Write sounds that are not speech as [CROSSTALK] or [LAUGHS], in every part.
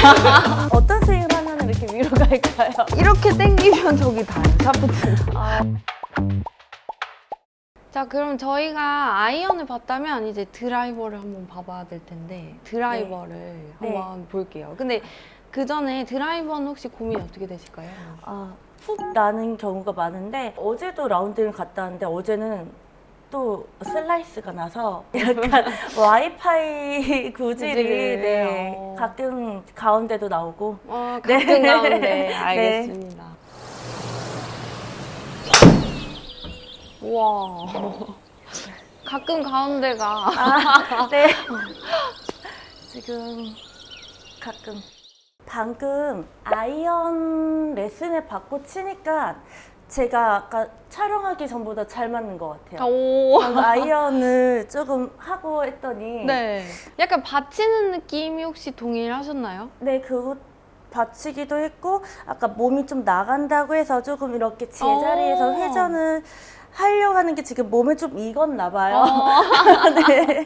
[LAUGHS] 어떤 스윙을 하면 이렇게 위로 갈까요? 이렇게 당기면 저기 닿아요, 샤프트. 아, 자, 그럼 저희가 아이언을 봤다면 이제 드라이버를 한번 봐봐야 될 텐데 드라이버를 네. 한번 볼게요. 근데 그 전에 드라이버는 혹시 고민이 어떻게 되실까요? 아, 훅 나는 경우가 많은데 어제도 라운딩을 갔다 왔는데 어제는 또 슬라이스가 나서 약간 [LAUGHS] 와이파이 구질이 구질이, 네, 어. 가끔 가운데도 나오고 어, 네. 같은 가운데 [LAUGHS] 알겠습니다. 우와. 가끔 가운데가 아, [LAUGHS] 네. 지금 가끔 방금 아이언 레슨을 받고 치니까 제가 아까 촬영하기 전보다 잘 맞는 것 같아요. 오. 방금 아이언을 조금 하고 했더니 네. 약간 받치는 느낌이 혹시 동일하셨나요? 네, 그거 받치기도 했고 아까 몸이 좀 나간다고 해서 조금 이렇게 제자리에서 오. 회전을 하려고 하는 게 지금 몸에 좀 익었나 봐요. 어. [LAUGHS] 네.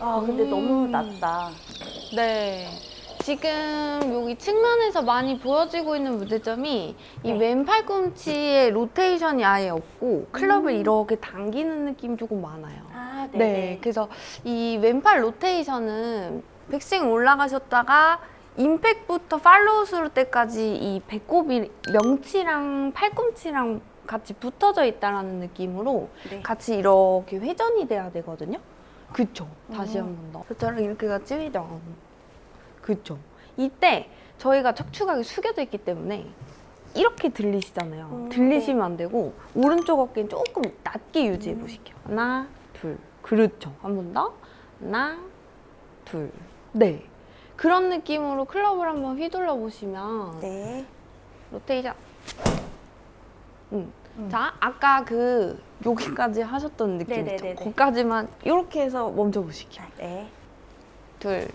아, 근데 음. 너무 낮다. 네. 지금 여기 측면에서 많이 보여지고 있는 문제점이 이 네. 왼팔 꿈치에 로테이션이 아예 없고 클럽을 음. 이렇게 당기는 느낌이 조금 많아요. 아, 네. 그래서 이 왼팔 로테이션은 백스윙 올라가셨다가 임팩부터 팔로우 스루 때까지 이 배꼽이 명치랑 팔꿈치랑 같이 붙어져 있다라는 느낌으로 네. 같이 이렇게 회전이 돼야 되거든요. 그쵸. 다시 음. 한번 더. 저처럼 이렇게 같이 회전. 그쵸. 이때 저희가 척추각이 숙여져 있기 때문에 이렇게 들리시잖아요. 음, 들리시면 안 되고 오른쪽 어깨는 조금 낮게 유지해 음. 보실게요. 하나, 둘. 그렇죠. 한 번 더. 하나, 둘. 네. 그런 느낌으로 클럽을 한번 휘둘러 보시면 네. 로테이션. 음. 음. 자, 아까 그 여기까지 하셨던 느낌 있죠? 네네네네. 거기까지만 이렇게 해서 멈춰 보실게요. 네. 둘.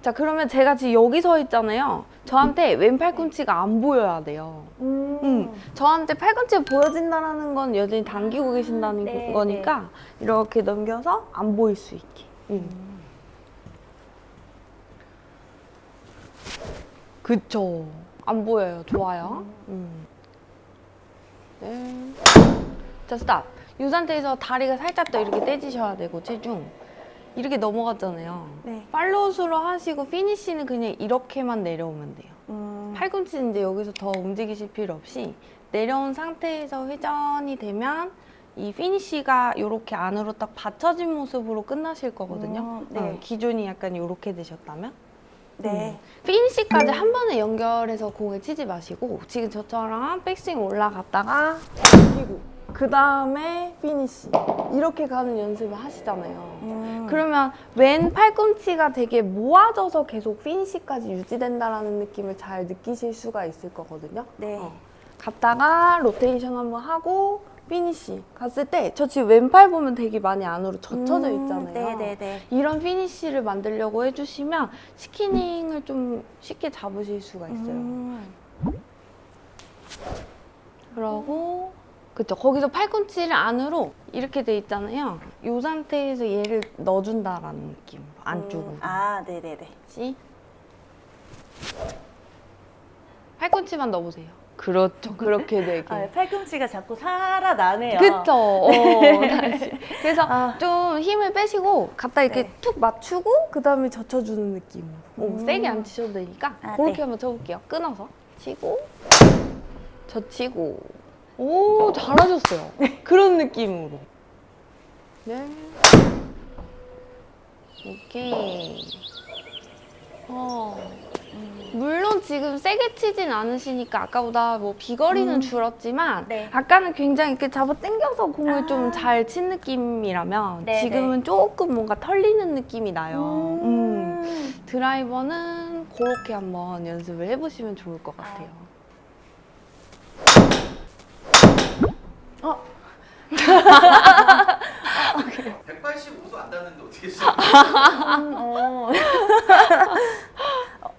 자, 그러면 제가 지금 여기 서 있잖아요. 저한테 왼 팔꿈치가 안 보여야 돼요. 음. 음. 저한테 팔꿈치가 보여진다는 건 여전히 당기고 계신다는 네, 거니까 이렇게 넘겨서 안 보일 수 있게. 음. 음. 그쵸. 안 보여요. 좋아요. 음. 네. 자, 스탑. 이 상태에서 다리가 살짝 더 이렇게 떼지셔야 되고, 체중. 이렇게 넘어갔잖아요. 네. 팔로우 스로 하시고, 피니쉬는 그냥 이렇게만 내려오면 돼요. 음. 팔꿈치는 이제 여기서 더 움직이실 필요 없이, 내려온 상태에서 회전이 되면, 이 피니쉬가 이렇게 안으로 딱 받쳐진 모습으로 끝나실 거거든요. 음, 네. 어, 기존이 약간 이렇게 되셨다면. 네. 피니시까지 한 번에 연결해서 공을 치지 마시고 지금 저처럼 백스윙 올라갔다가 그리고 그 다음에 피니시 이렇게 가는 연습을 하시잖아요. 음. 그러면 왼 팔꿈치가 되게 모아져서 계속 피니시까지 유지된다라는 느낌을 잘 느끼실 수가 있을 거거든요. 네. 어. 갔다가 로테이션 한번 하고 피니시 갔을 때 저 지금 왼팔 보면 되게 많이 안으로 젖혀져 음, 있잖아요. 네네네. 이런 피니쉬를 만들려고 해주시면 스키닝을 좀 쉽게 잡으실 수가 있어요. 음. 그러고 그쵸 거기서 팔꿈치를 안으로 이렇게 돼 있잖아요. 이 상태에서 얘를 넣어준다라는 느낌으로 안쪽으로. 음. 아, 네네네. 시 팔꿈치만 넣어보세요. 그렇죠. 그렇게 되게. [LAUGHS] 아, 팔꿈치가 자꾸 살아나네요. 그쵸. 어, 다시. 그래서 아. 좀 힘을 빼시고 갖다 이렇게 네. 툭 맞추고 그 다음에 젖혀주는 느낌으로. 오, 음. 세게 안 치셔도 되니까 아, 그렇게 네. 한번 쳐볼게요. 끊어서 치고 젖히고. 오 잘하셨어요. 그런 느낌으로. 네. 오케이. 어. 물론 지금 세게 치진 않으시니까 아까보다 뭐 비거리는 음. 줄었지만 네. 아까는 굉장히 이렇게 잡아 당겨서 공을 아. 좀 잘 친 느낌이라면 네, 지금은 조금 뭔가 털리는 느낌이 나요. 음. 음. 드라이버는 그렇게 한번 연습을 해보시면 좋을 것 같아요. 어, 185도 안 닿는데 어떻게 시작? 음, 어. [LAUGHS]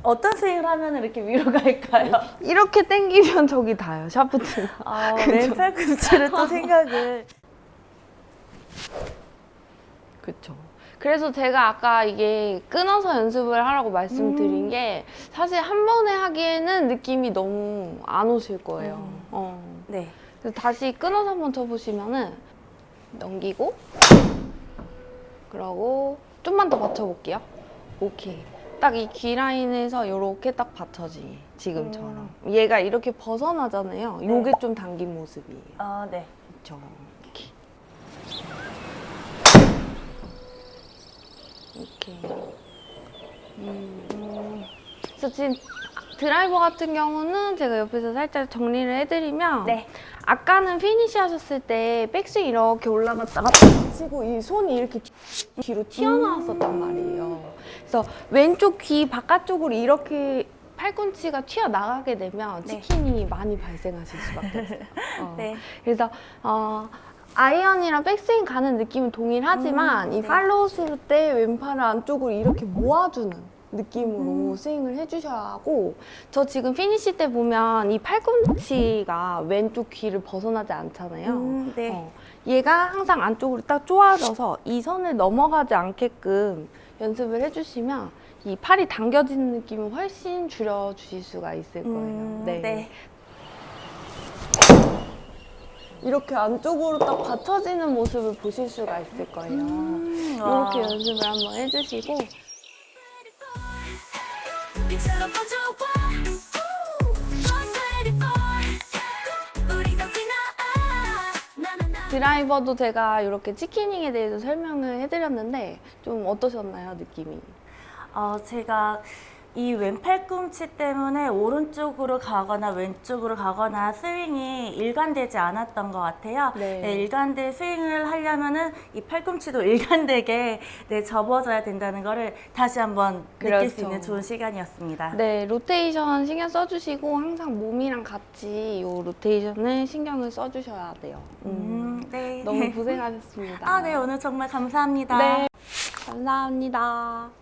어떤 스윙을 하면 이렇게 위로 갈까요? 이렇게 당기면 저기 닿아요, 샤프트. 아, [LAUGHS] 그죠. 왼팔꿈치를 또 생각을. 그쵸. 그래서 제가 아까 이게 끊어서 연습을 하라고 말씀드린 음. 게 사실 한 번에 하기에는 느낌이 너무 안 오실 거예요. 음. 어. 네. 다시 끊어서 한번 쳐보시면은 넘기고 그러고 좀만 더 받쳐볼게요. 오케이. 딱 이 귀 라인에서 이렇게 딱 받쳐지 지금처럼. 얘가 이렇게 벗어나잖아요. 네. 요게 좀 당긴 모습이에요. 아, 네. 그렇죠. 이렇게. 이렇게. 음. 그래서 지금 드라이버 같은 경우는 제가 옆에서 살짝 정리를 해드리면 네. 아까는 피니시 하셨을 때 백스윙 이렇게 올라갔다가 치고 이 손이 이렇게 뒤로 튀어나왔었단 말이에요. 그래서 왼쪽 귀 바깥쪽으로 이렇게 팔꿈치가 튀어나가게 되면 네. 치킨이 많이 발생하실 수밖에 없어요. [LAUGHS] 어. 네. 그래서 어, 아이언이랑 백스윙 가는 느낌은 동일하지만 음, 이 네. 팔로우 스루 때 왼팔을 안쪽으로 이렇게 모아주는 느낌으로 음. 스윙을 해주셔야 하고 저 지금 피니시 때 보면 이 팔꿈치가 왼쪽 귀를 벗어나지 않잖아요. 음, 네. 어, 얘가 항상 안쪽으로 딱 쪼아져서 이 선을 넘어가지 않게끔 연습을 해주시면 이 팔이 당겨지는 느낌을 훨씬 줄여주실 수가 있을 거예요. 음, 네. 이렇게 안쪽으로 딱 받쳐지는 모습을 보실 수가 있을 거예요. 음, 이렇게 와. 연습을 한번 해주시고 드라이버도 제가 이렇게 치키닝에 대해서 설명을 해드렸는데 좀 어떠셨나요 느낌이? 어, 제가 이 왼팔 꿈치 때문에 오른쪽으로 가거나 왼쪽으로 가거나 스윙이 일관되지 않았던 것 같아요. 네. 일관된 스윙을 하려면은 이 팔꿈치도 [LAUGHS] 일관되게 네, 접어져야 된다는 거를 다시 한번 느낄 수 그렇죠. 있는 좋은 시간이었습니다. 네 로테이션 신경 써주시고 항상 몸이랑 같이 이 로테이션을 신경을 써주셔야 돼요. 음, 네. 너무 고생하셨습니다. 아, 네. 오늘 정말 감사합니다. 네 감사합니다.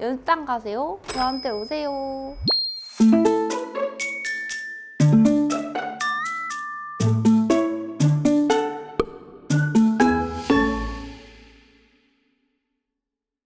연습장 가세요. 저한테 오세요.